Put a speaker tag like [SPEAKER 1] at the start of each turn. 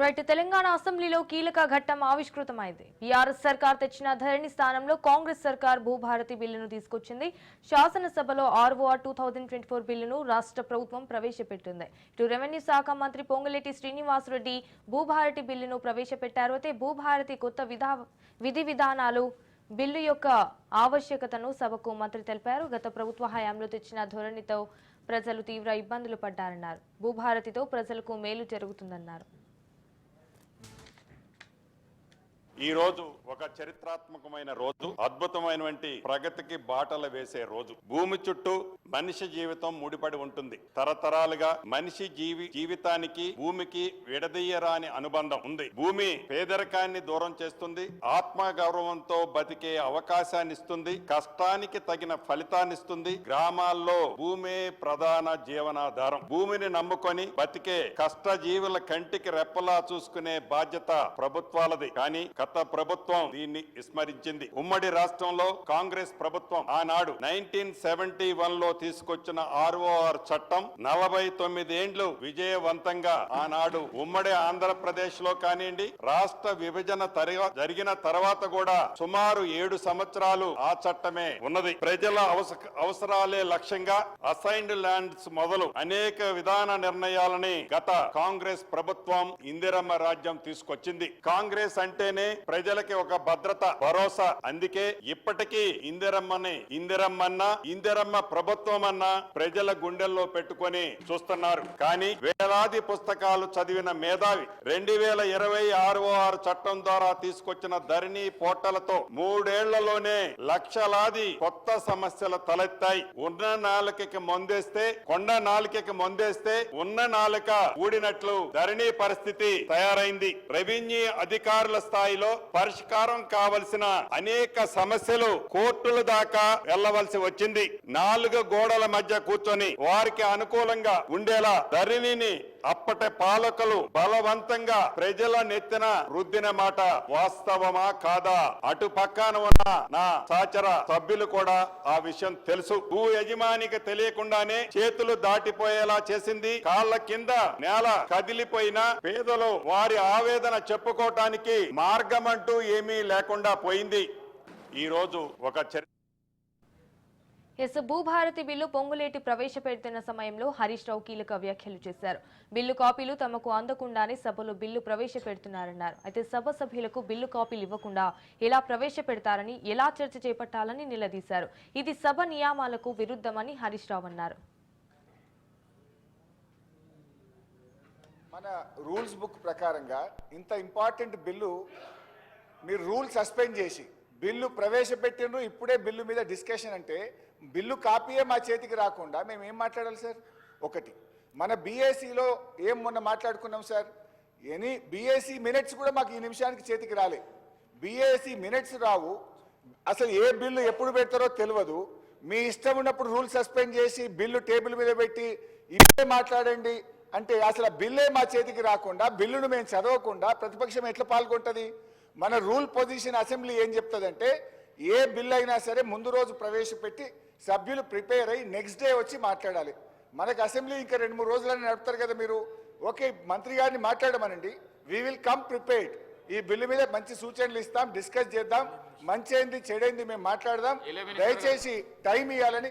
[SPEAKER 1] Right Telangana అసెంబ్లీలో కీలక ఘట్టం ఆవిష్కృతమైంది. బీఆర్ఎస్ సర్కార్ తెచ్చిన ధరణి స్థానంలో కాంగ్రెస్ సర్కార్ భూభారతి బిల్లును తీసుకొచ్చింది. శాసనసభలో ROR two thousand twenty four బిల్లును రాష్ట్ర ప్రభుత్వం ప్రవేశపెట్టింది. ఇటు రెవెన్యూ శాఖ మంత్రి పొంగులేటి శ్రీనివాసరెడ్డి భూభారతి బిల్లును ప్రవేశపెట్టారు. అయితే భూభారతి కొత్త విధా విధి విధానాలు బిల్లు యొక్క ఆవశ్యకతను సభకు మంత్రి తెలిపారు. గత ప్రభుత్వ హయాంలో తెచ్చిన ధోరణితో ప్రజలు తీవ్ర ఇబ్బందులు పడ్డారన్నారు. భూభారతితో ప్రజలకు మేలు జరుగుతుందన్నారు.
[SPEAKER 2] ఈ రోజు ఒక చరిత్రాత్మకమైన రోజు అద్భుతమైనటువంటి ప్రగతికి బాటలు వేసే రోజు. భూమి చుట్టూ మనిషి జీవితం ముడిపడి ఉంటుంది. తరతరాలుగా మనిషి జీవి జీవితానికి భూమికి విడదీయరాని అనుబంధం ఉంది. భూమి పేదరికాన్ని దూరం చేస్తుంది ఆత్మ గౌరవంతో బతికే అవకాశాన్ని ఇస్తుంది కష్టానికి తగిన ఫలితాన్ని ఇస్తుంది గ్రామాల్లో భూమే ప్రధాన జీవనాధారం. భూమిని నమ్ముకొని బతికే కష్టజీవుల కంటికి రెప్పలా చూసుకునే బాధ్యత ప్రభుత్వాలది. కానీ గత ప్రభుత్వం దీన్ని విస్మరించింది. ఉమ్మడి రాష్ట్రంలో కాంగ్రెస్ ప్రభుత్వం ఆనాడు నైన్టీన్ సెవెంటీ వన్లో తీసుకొచ్చిన ఆర్ఓఆర్ చట్టం నలభై తొమ్మిదేండ్లు విజయవంతంగా ఆనాడు ఉమ్మడి ఆంధ్రప్రదేశ్లో కానివ్వండి రాష్ట్ర విభజన జరిగిన తర్వాత కూడా సుమారు ఏడు సంవత్సరాలు ఆ చట్టమే ఉన్నది. ప్రజల అవస- అవసరాలే లక్ష్యంగా అసైన్డ్ ల్యాండ్స్ మొదలు అనేక విధాన నిర్ణయాలని గత కాంగ్రెస్ ప్రభుత్వం ఇందిరమ్మ రాజ్యం తీసుకొచ్చింది. కాంగ్రెస్ అంటేనే ప్రజలకి ఒక భద్రత భరోసా అందుకే ఇప్పటికీ ఇందిరమ్మని ఇందిరమ్మన్న ఇందిరమ్మ ప్రభుత్వం అన్న ప్రజల గుండెల్లో పెట్టుకొని చూస్తున్నారు. కానీ వేలాది పుస్తకాలు చదివిన మేధావి రెండు వేల ఇరవై ఆరు చట్టం ద్వారా తీసుకొచ్చిన ధరణి పోర్టలతో మూడేళ్ళలోనే లక్షలాది కొత్త సమస్యలు తలెత్తాయి. ఉన్న నాలుకకి మొందేస్తే కొండ నాలుకకి మొందేస్తే ఉన్న నాలుక ఊడినట్లు ధరణి పరిస్థితి తయారైంది. రెవెన్యూ అధికారుల స్థాయిలో పరిష్కారం కావలసిన అనేక సమస్యలు కోర్టుల దాకా వెళ్ళవలసి వచ్చింది. నాలుగు గోడల మధ్య కూర్చొని వారికి అనుకూలంగా ఉండేలా ధరణిని అప్పటి పాలకులు బలవంతంగా ప్రజల నెత్తిన రుద్దిన మాట వాస్తవమా కాదా? అటు పక్కన ఉన్న నా సహచర సభ్యులు కూడా ఆ విషయం తెలుసు. భూ యజమానికి తెలియకుండానే చేతులు దాటిపోయేలా చేసింది. కాళ్ళ కింద నేల కదిలిపోయిన పేదలు వారి ఆవేదన చెప్పుకోవటానికి మార్గం అంటూ ఏమీ లేకుండా పోయింది. ఈ రోజు ఒక చరి
[SPEAKER 1] ఎస్ భూభారతి బిల్లు పొంగులేటి ప్రవేశపెడుతున్న సమయంలో హరీష్ రావు కీలక వ్యాఖ్యలు చేశారు. బిల్లు కాపీలు తమకు అందకుండానే సభలో బిల్లు ప్రవేశపెడుతున్నారన్నారు. అయితే సభ సభ్యులకు బిల్లు కాపీలు ఇవ్వకుండా ఎలా ప్రవేశపెడతారని ఎలా చర్చ చేపట్టాలని నిలదీశారు. ఇది సభ నియమాలకు విరుద్ధమని హరీష్ రావు అన్నారు.
[SPEAKER 3] మన రూల్స్ బుక్ ప్రకారంగా ఇంత ఇంపార్టెంట్ బిల్లు మీరు రూల్ సస్పెండ్ చేసి బిల్లు ప్రవేశపెట్టిండ్రు ఇప్పుడే బిల్లు మీద డిస్కషన్ అంటే బిల్లు కాపీయే మా చేతికి రాకుండా మేము ఏం మాట్లాడాలి సార్? ఒకటి. మన బీఏసీలో ఏం మొన్న మాట్లాడుకున్నాం సార్? ఎనీ బీఏసీ మినిట్స్ కూడా మాకు ఈ నిమిషానికి చేతికి రాలే. బీఏసీ మినిట్స్ రావు. అసలు ఏ బిల్లు ఎప్పుడు పెడతారో తెలియదు. మీ ఇష్టం ఉన్నప్పుడు రూల్ సస్పెండ్ చేసి బిల్లు టేబుల్ మీద పెట్టి ఇప్పుడే మాట్లాడండి అంటే అసలు బిల్లే మా చేతికి రాకుండా బిల్లును మేము చదవకుండా ప్రతిపక్షం ఎట్లా పాల్గొంటుంది? మన రూల్ పొజిషన్ అసెంబ్లీ ఏం చెప్తుందంటే ఏ బిల్ అయినా సరే ముందు రోజు ప్రవేశపెట్టి సభ్యులు ప్రిపేర్ అయ్యి నెక్స్ట్ డే వచ్చి మాట్లాడాలి. మనకు అసెంబ్లీ ఇంకా రెండు మూడు రోజులని నడుపుతారు కదా మీరు. ఓకే మంత్రి గారిని మాట్లాడమనండి. వీ విల్ కమ్ ప్రిపేర్డ్ ఈ బిల్లు మీద మంచి సూచనలు ఇస్తాం డిస్కస్ చేద్దాం. మంచి ఏంది చెడైంది మేము మాట్లాడదాం. దయచేసి టైం ఇవ్వాలని